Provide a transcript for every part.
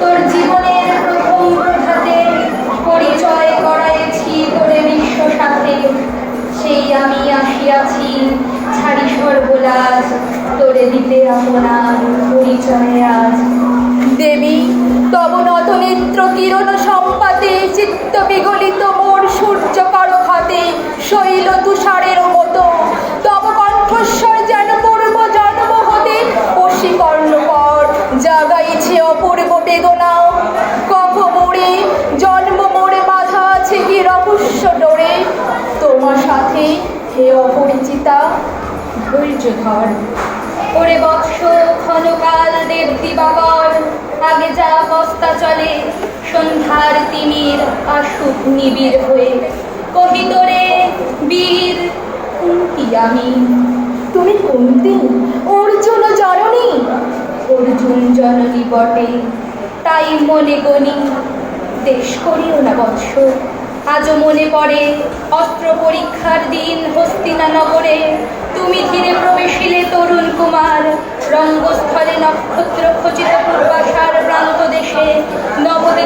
তোর জীবনের প্রথম প্রভাতে পরিচয় করাইছি তোরে বিশ্ব সাথে। সেই আমি আসিয়াছি, ছাড়ি সর্বলাজ, তোরে দিতে আপনার পরিচয় আজ। দেবী, তব নত নেত্র কিরণ সম্পাতে, চিত্ত বিগলিত মোর সূর্য করখাতে শৈল তুষারের জাগাইছে অপূর্ব বেদনা কখ মোড়ে জন্ম মোড়ে বাধা আছে কি রহস্য ডোরে। তোমার সাথে হে অপরিচিতা ধৈর্য ধর ওরে বৎস ক্ষণকাল দেব দিবাকর আগে যা বস্তা চলে, সন্ধ্যার তিমির আসুক নিবিড় হয়ে। কহিতরে বীর কুন্তি আমি? তুমি কুন্তি অর্জুন জননী? অর্জুন জননী বটে। তাই মনে গণি দেশ করিও না বৎস। আজও মনে পড়ে অস্ত্র পরীক্ষার দিন হস্তিনা নগরে তুমি ধীরে প্রবেশিলে তরুণ কুমার, রঙ্গস্থলে নক্ষত্র খচিত পূর্বাশার প্রান্ত দেশে নবদে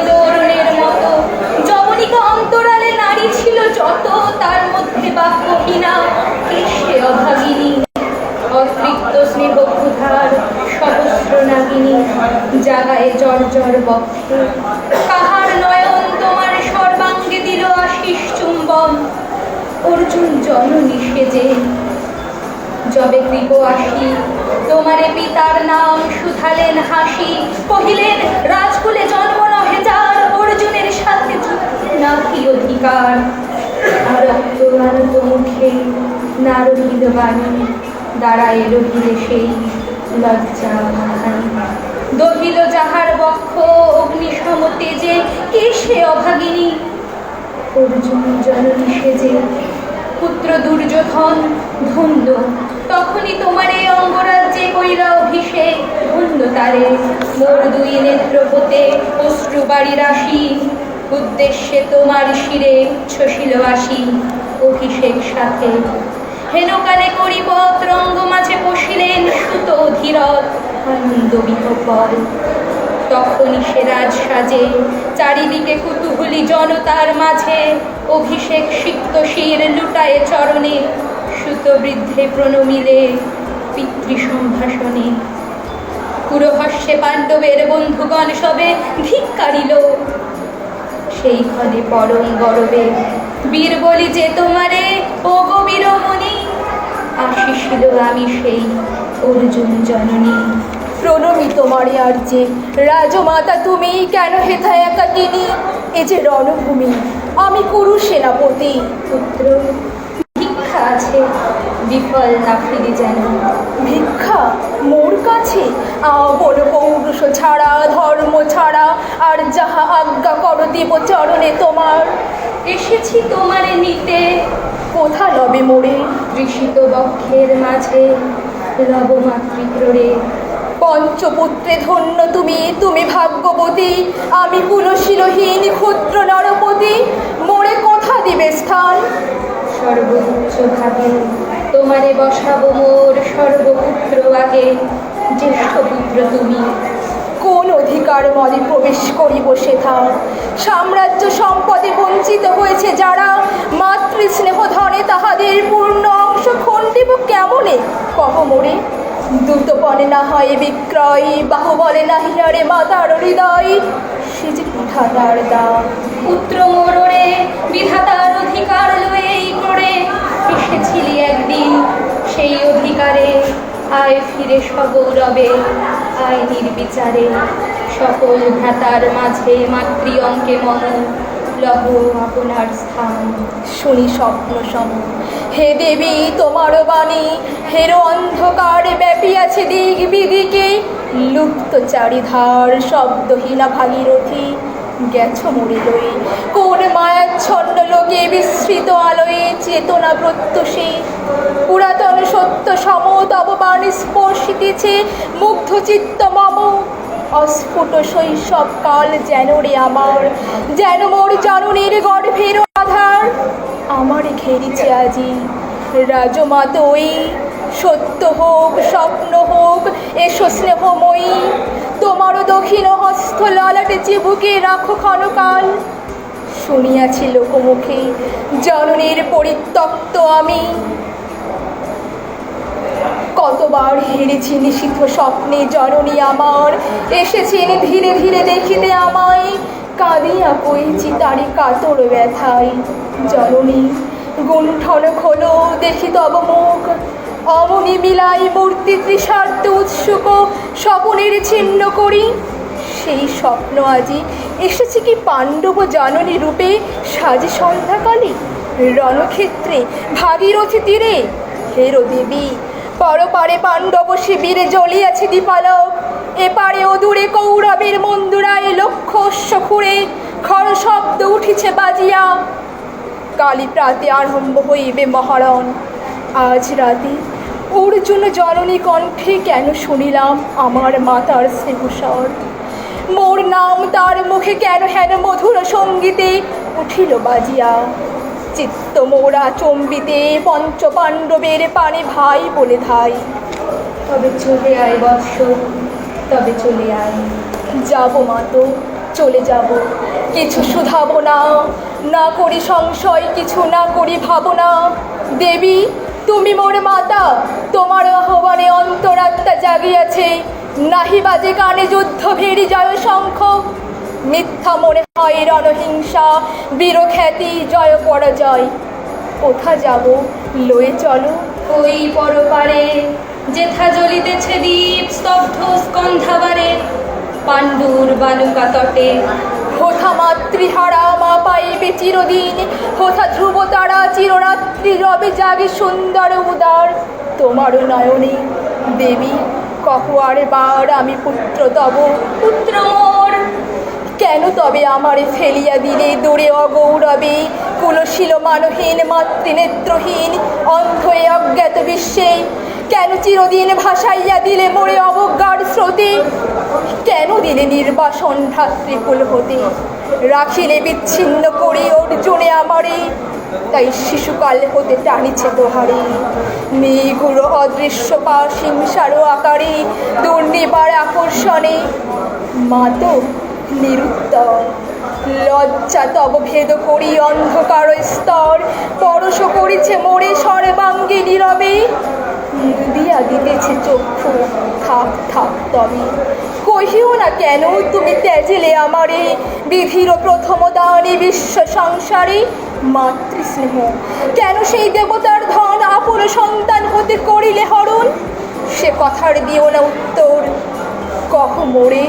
জর কাহার নয়ন তোমার সর্বাঙ্গে দিল আশিস চুম্বন। অর্জুন জননী সেজে। যবে কৃপ আসি, তোমারে পিতার নাম শুধালেন হাসি। কহিলেন, রাজকুলে জন্ম নহে যার, অর্জুনের সাথে নাকি অধিকার? আর অক্তরানত মুখে নারদীর বাণী দাঁড়ায় রহিলে সেই লজ্জা দহিল যাহার অগ্নিসম তেজে কে সে অভাগিনী? অর্জুন জননী সেজে, পুত্র দুর্যোধন ধন্য তখনই তোমার এই অঙ্গরাজ্যে কইরা অভিষেক ধন্য তারে। মোর দুই নেত্র হতে অশ্রু বাড়ি রাশি উদ্দেশ্যে তোমার শিরে উচ্ছ্বসিল আসি অভিষেক সাথে। হেনকালে করিপত রঙ্গ মাঝে বসিলেন সুত ধীরত আনন্দ বিহ্বল তখনই সে রাজ সাজে। চারিদিকে কুতুহুলি জনতার মাঝে অভিষেক সিক্ত শির লুটায়ে চরণে সুত বৃদ্ধে প্রণমিলে পিতৃ সম্ভাষণে পুরহস্যে পাণ্ডবের বন্ধুগণ সবে ধিক্কারিল সেই ক্ষণে পরম গরবে, বীর বলি যে তোমারে ও গো বীরমণি আসিছিল আমি সেই অর্জুন জননী। প্রণমি আর যে রাজমাতা, তুমি কেন হেথায় একা একাকিনী? এ যে রণভূমি, আমি কুরু সেনাপতি, পুত্র। ভিক্ষা আছে, বিফল না ফিরে যেন। ভিক্ষা? মোর কাছে? বড় পৌরুষ ছাড়া, ধর্ম ছাড়া, আর যাহা আজ্ঞা কর দেব চরণে তোমার। এসেছি তোমারে নিতে। কোথা লবে মোরে? তৃষিত বক্ষের মাঝে লব মাতৃক্রোড়ে পঞ্চপুত্রে ধন্য তুমি তুমি ভাগ্যবতী। আমি কুলশীলহীন ক্ষুদ্র নরপতি। মোরে কোথা দিবে স্থান। সর্বোচ্চ ভাবে তোমারে বসাবো মোর সর্বপুত্র আগে জ্যেষ্ঠ পুত্র তুমি। কোন অধিকার মদে প্রবেশ করিব সেথা? সাম্রাজ্য সম্পদে বঞ্চিত হয়েছে যারা মাতৃস্নেহ ধনে তাহাদের পূর্ণ অংশ খণ্ডিব কেমনে? কহ মোরে দ্রুতপণে না হয় বিক্রয়, বাহু বলে না হিয়ারে মাতার হৃদয়। সে যে পিঠাদার দাম পুত্র মোরে বিধাতার অধিকার লয়েই করে এসেছিলি একদিন সেই অধিকারে। আয় ফিরে সগৌরবে, আয় নির্বিচারে। সকল ভ্রাতার মাঝে মাতৃ অঙ্কে মন লহ আপনার স্থান। শুনি স্বপ্ন সম। হে দেবী, তোমার বাণী, হের অন্ধকার লুপ্ত চারিধার শব্দহীনা ভাগীরথী গেছ মরে লয়ে কোন মায়াচ্ছন্ন লোকে বিস্মৃত আলোয়ে চেতনা প্রত্যুষে পুরাতন সত্য সম তব বাণী স্পর্শিতেছে। মুগ্ধ চিত্ত মম। অস্ফুট শৈশব কাল যেন রে আমার। যেন মোর জননীর গর্ভের আধার। আমার ঘেরিছে আজি। রাজমাত ওই সত্য হোক, স্বপ্ন হোক, এসো স্নেহময়ী। তোমারও দক্ষিণ হস্ত ললাটে চিবুকে রাখো ক্ষণকাল। শুনিয়াছি লোকমুখে, জননীর পরিত্যক্ত আমি। কতবার হেরেছি নিষিদ্ধ স্বপ্নে জননী আমার। এসেছেন ধীরে ধীরে দেখিতে আমায়। কাঁদিয়া কইছি তারি কাতর ব্যথায়। জননী, গুণ্ঠন খোলো, দেখি তব মুখ। অমনি মিলাই মূর্তি তৃষার্থ উৎসুক স্বপনের ছিন্ন করি। সেই স্বপ্ন আজি এসেছে কি পাণ্ডব জননী রূপে সাজে সন্ধ্যাকালে? রণক্ষেত্রে ভাগীরথী তীরে হেরো দেবী পরপারে পাণ্ডব শিবিরে জ্বলিয়াছে দীপালক। এপারে অদূরে কৌরবের মন্দুরায় লক্ষ খুঁড়ে খর শব্দ উঠিছে বাজিয়া। কালী প্রাতে আরম্ভ হইবে মহারণ। আজ রাতে অর্জুন জননী কণ্ঠে কেন শুনিলাম আমার মাতার স্নেহস্বর মোর নাম তার মুখে কেন হেন মধুর সঙ্গীতে উঠিল বাজিয়া? চিত্ত মোরা চম্বিতে পঞ্চ পাণ্ডবের পানে ভাই বলে ধাই। তবে চলে আয় বৎস, তবে চলে আয়। যাব মাতো চলে যাব। কিছু শুধাবো না না করি সংশয়, কিছু না করি ভাবনা। দেবী, তুমি মোর মাতা তোমার আহ্বানে অন্তরাত্মা জাগিয়াছে। নাহি বাজে কানে যুদ্ধ ভেরি জয় শঙ্খ। মিথ্যা মনে হয় রণহিংসা বীরখ্যাতি জয় পরাজয়। কোথা যাব? লয়ে চলো। ওই পরপারে যেথা জ্বলিতেছে দীপ স্তব্ধ স্কন্ধাবারে পাণ্ডুর বালুকা তটে হোথা মাতৃহারা মা পাইবে চিরদিন হোথা ধ্রুব তারা চিররাত্রি রবে জাগে সুন্দর উদার। তোমার নয়নে, দেবী কহ আর বার আমি পুত্র তব, পুত্র মোর। কেন তবে আমারে ফেলিয়া দিলে দূরে অগৌরবে? কুলশীল মানহীন, মাতৃনেত্রহীন, অন্ধ অজ্ঞাত বিশ্বে। কেন চিরদিন ভাসাইয়া দিলে মোরে অবজ্ঞার স্রোতে? দিলে নির্বাসন ভ্রাতৃকুল হতে রাখিলে বিচ্ছিন্ন করি অর্জুনে আমারে, তাই শিশুকাল হতে টানিছে তোহারে। মেঘুর অদৃশ্য পা হিংসারও আকারে, দুর্নিবার আকর্ষণে। মাতো নিরুত্তর। লজ্জা তব ভেদ করি অন্ধকার স্তর। পরশ করিছে মোরে সর্বাঙ্গে নীরবে। দিয়া দিতেছে চক্ষু। থাক থাক, তবে। কহিও না কেন তুমি ত্যাজিলে এই বিধির প্রথম দানে বিশ্ব সংসারে? মাতৃস্নেহ, কেন সেই দেবতার ধন আপন সন্তান হতে করিলে হরণ? সে কথার দিও না উত্তর। কহ মোরে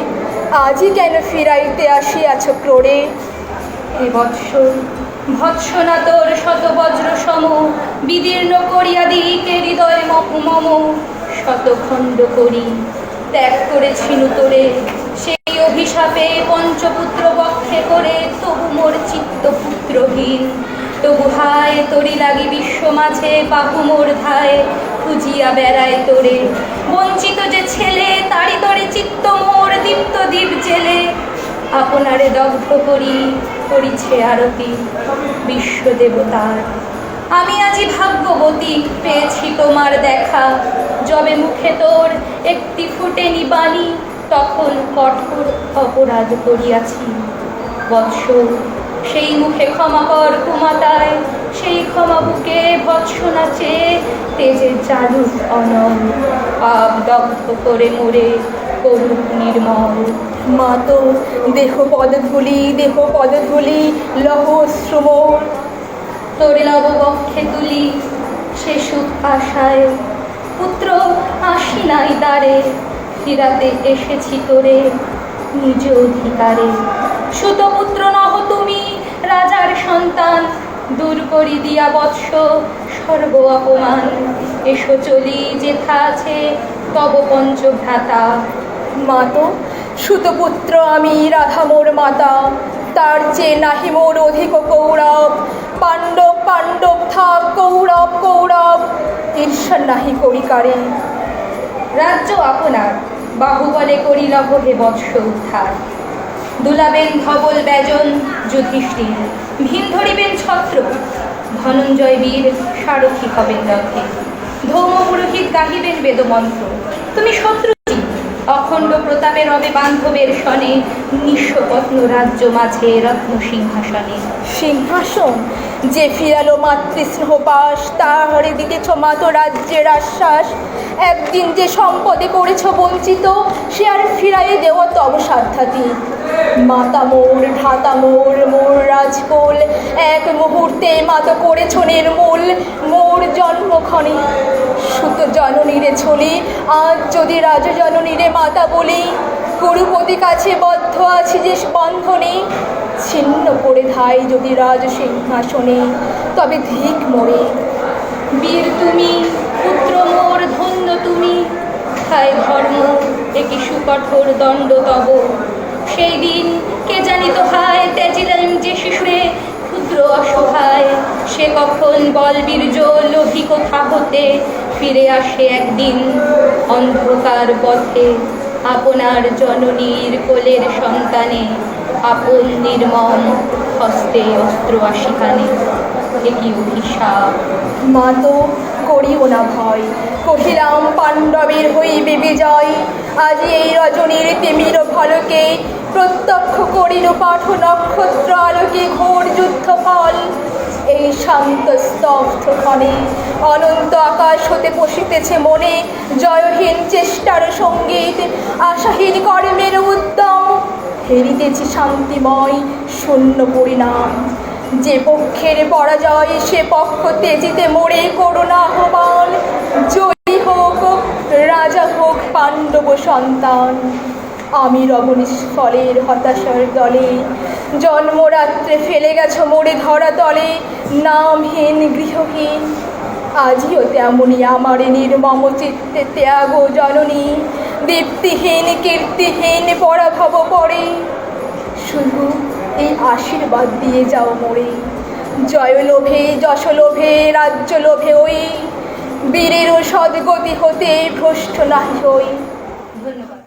আজই কেন ফিরাইতে আসিয়াছ ক্রোড়ে? হে বৎস ভৎসনা তোর শত বজ্র সম বিদীর্ণ করিয়া দিকে হৃদয় মম। শতখণ্ড করি। ত্যাগ করেছিল তোরে সেই অভিশাপে পঞ্চপুত্র বক্ষে করে তবু মোর চিত্ত পুত্রহীন। তবু হায় তোরি লাগি বিশ্ব মাঝে, বাহু মোর ধায় খুঁজিয়া বেড়ায় তোরে। বঞ্চিত যে ছেলে, তারি তরে চিত্ত মোর দীপ্ত দ্বীপ জেলে। আপনারে দগ্ধ করি। করিছে আরতি বিশ্ব দেবতার। আমি আজি ভাগ্যবতী, পেয়েছি তোমার দেখা। যবে মুখে তোর একটি ফুটেনি বাণী তখন কঠোর অপরাধ করিয়াছি। বৎস, সেই মুখে ক্ষমা কর কুমাতায়, সেই ক্ষমা বুকে বৎস চেয়ে তেজের জাদু অনল, পাপ দগ্ধ করে মোরে করুক নির্মল মা তো দেহ পদধূলি দেহ পদধূলি লহ শ্রমর তোরে নব বক্ষে তুলি সুখ আশায় পুত্র আসি নাই দ্বারে ফিরাতে এসেছি তোরে নিজ অধিকারে সুত পুত্র নহ তুমি রাজার সন্তান দূর করি দিয়া বৎস সর্ব অপমান এসো চলি যেথা আছে তব পঞ্চভ্রাতা মা তো সুতপুত্র আমি রাধা মোর মাতা, তার চেয়ে নাহি মোর অধিক কৌরব। পাণ্ডব পাণ্ডব, থাক, কৌরব কৌরব। ঈর্ষা নাহি করি কারে। রাজ্য আপনার, বাহুবলে করিলভ হে বৎস উদ্ধার। দুলাবেন ধবল ব্যজন যুধিষ্ঠির, ভিন ধরিবেন ছত্র ধনঞ্জয় বীর, সারথি হবেন রথে ধৌম পুরোহিত গাহিবেন বেদমন্ত্র। তুমি শত্রুজি অখণ্ড প্রতাপে রবে বান্ধবের সনে নিঃস্বপত্ন রাজ্য মাঝে রত্ন সিংহাসনে। সিংহাসন? যে ফিরালো মাতৃস্নেহ পাশ তাহারে দিতেছ মাত রাজ্যের আশ্বাস। একদিন যে সম্পদে করেছ বঞ্চিত, সে আর ফিরাইয়ে দেওয়া তব সাধ্যাতি। মাতা মোর ঢাতা মোর মোর রাজকোল, এক মুহূর্তে মাত করেছ নির্মূল। মোর জন্মক্ষণে সুত জননীরে ছলে, আজ যদি রাজ জননীরে মাতা বলি গুরুপতি কাছে বদ্ধ আছি যে বন্ধনে। ছিন্ন করে ধাই যদি রাজ সিংহাসনে, তবে ধিক মোরে। বীর তুমি, পুত্র মোর, ধন্য তুমি। হায় ধর্ম একই সুকঠোর দণ্ড তব। সেই দিন কে জানিত হায় তেজিলেন যে শিশুরে ক্ষুদ্র অসহায়। সে কখন বল বীর্য লোভী কোথা হতে ফিরে আসে একদিন অন্ধকার পথে। আপনার জননীর কোলের সন্তানে আপন নির্মম হস্তে অস্ত্র আসিখানে একই অভিশাপ মা তো করিও না ভয়। কহিলাম, পাণ্ডবের হইবে বিজয় আজ এই রজনীর তিমির ফলকে প্রত্যক্ষ করিল পাঠ নক্ষত্র আলোকে ঘোর যুদ্ধ ফল এই শান্ত স্তব্ধ ক্ষণে অনন্ত আকাশ হতে পশিতেছে মনে। জয়হীন চেষ্টার সংগীত, আশাহীন কর্মের উদ্যম। হেরিতেছে শান্তিময় শূন্য পরিণাম। যে পক্ষের পরাজয়, সে পক্ষ তেজিতে মোড়ে করোনা আহ্বান। জয়ী হোক, রাজা হোক পাণ্ডব সন্তান। আমি রমণীশ ফলের হতাশার দলে। জন্মরাত্রে ফেলে গেছো মোড়ে ধরা তলে। নামহীন গৃহহীন। আজিও তেমনই আমার নির্মম চিত্তে ত্যাগ জননী। দীপ্তিহীন কীর্তিহীন, পরাভব পড়ে শুধু এই আশীর্বাদ দিয়ে যাও মরে। জয় লোভে, যশ রাজ্য লোভে ওই। বীরেরও সদ্গতি হতে ভ্রষ্ট নাহি হই। ধন্যবাদ।